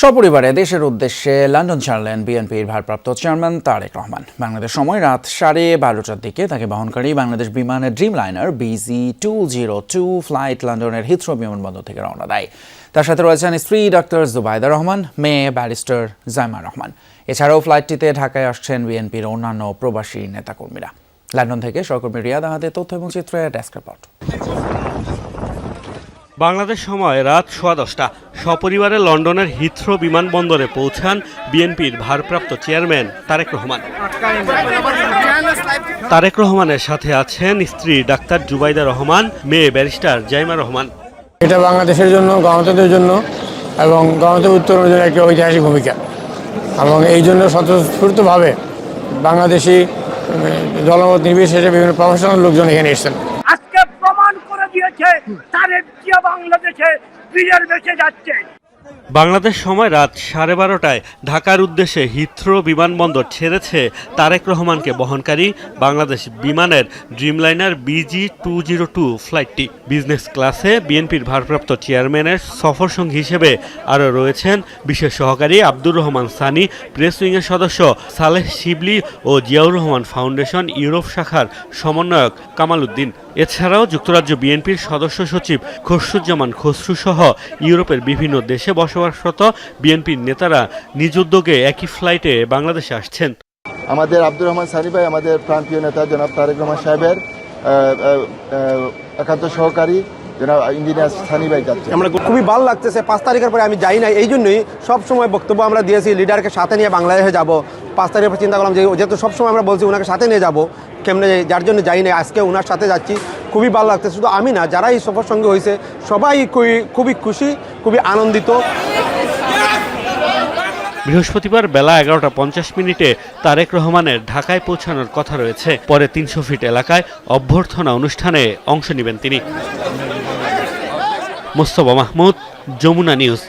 সপরিবারে দেশের উদ্দেশ্যে লন্ডন ছাড়লেন বিএনপির ভারপ্রাপ্ত চেয়ারম্যান তারেক রহমান। বাংলাদেশ সময় রাত সাড়ে বারোটার দিকে তাকে বহনকারী বাংলাদেশ বিমানের Dreamliner BG two zero two flight লন্ডনের হিথ্রো বিমানবন্দর থেকে রওনা দেয়। তার সাথে রয়েছেন স্ত্রী ডক্টর জুবাইদা রহমান, মেয়ে ব্যারিস্টার জাইমা রহমান। এছাড়াও ফ্লাইটটিতে ঢাকায় আসছেন বিএনপির অন্যান্য প্রবাসী নেতাকর্মীরা। লন্ডন থেকে সহকর্মী রিয়াদ আহাদের তথ্য এবং চিত্রে ডেস্ক রিপোর্ট। বাংলাদেশ সময় রাত সোয়া দশটা। সপরিবারে লন্ডনের হিথ্রো বিমানবন্দরে পৌঁছান বিএনপির ভারপ্রাপ্ত চেয়ারম্যান তারেক রহমান। তারেক রহমানের সাথে আছেন স্ত্রী ডাক্তার জুবাইদা রহমান মেয়ে ব্যারিস্টার জাইমা রহমান। এটা বাংলাদেশের জন্য গণতন্ত্রের জন্য এবং গণতন্ত্র উত্তরণের জন্য একটা ঐতিহাসিক ভূমিকা। এবং এই জন্য স্বতঃস্ফূর্তভাবে বাংলাদেশি উম, দলমত নির্বিশেষে বিভিন্ন প্রফেশনাল লোকজন এখানে এসেছেন। তারেক বাংলাদেশে বীরের বেঁচে যাচ্ছে। বাংলাদেশ সময় রাত সাড়ে বারোটায় ঢাকার উদ্দেশ্যে হিথ্রো বিমানবন্দর ছেড়েছে তারেক রহমানকে বহনকারী বাংলাদেশ বিমানের Dreamliner BG two zero two ফ্লাইটটি। বিজনেস ক্লাসে বিএনপির ভারপ্রাপ্ত চেয়ারম্যানের সফর সঙ্গী হিসেবে আরও রয়েছেন বিশেষ সহকারী আব্দুর রহমান সানি, প্রেস উইংয়ের সদস্য সালেহ শিবলি ও জিয়াউর রহমান ফাউন্ডেশন ইউরোপ শাখার সমন্বয়ক কামাল উদ্দিন এছাড়াও যুক্তরাজ্য বিএনপির সদস্য সচিব খসরুজ্জামান খসরু সহ ইউরোপের বিভিন্ন দেশে বসবাসরত বিএনপির নেতারা নিজ উদ্যোগে একই ফ্লাইটে বাংলাদেশে আসছেন। আমাদের আব্দুর রহমান সানি ভাই আমাদের প্রান্তীয় নেতা জনাব তারেক রহমান সাহেবের একান্ত সহকারী জনাব ইঞ্জিনিয়ার সানি ভাই যাচ্ছে আমরা খুবই ভালো লাগতেছে। পাঁচ তারিখের পরে আমি যাই না এই জন্যই সব সময় বক্তব্য আমরা দিয়েছি লিডারকে সাথে নিয়ে বাংলাদেশে যাব। পাঁচ তারিখের পর চিন্তা করলাম যে যেহেতু সব সময় আমরা বলছি ওনাকে সাথে নিয়ে যাব কেমনে যার জন্য যাই না আজকে ওনার সাথে যাচ্ছি। খুবই ভালো লাগতেছে। শুধু আমি না যারা এই সফর সঙ্গে হয়েছে, সবাই খুবই খুবই খুশি, খুবই আনন্দিত। বৃহস্পতিবার বেলা এগারোটা পঞ্চাশ মিনিটে তারেক রহমানের ঢাকায় পৌঁছানোর কথা রয়েছে। পরে তিনশো ফিট এলাকায় অভ্যর্থনা অনুষ্ঠানে অংশ নেবেন তিনি। মোস্তফা মাহমুদ, যমুনা নিউজ।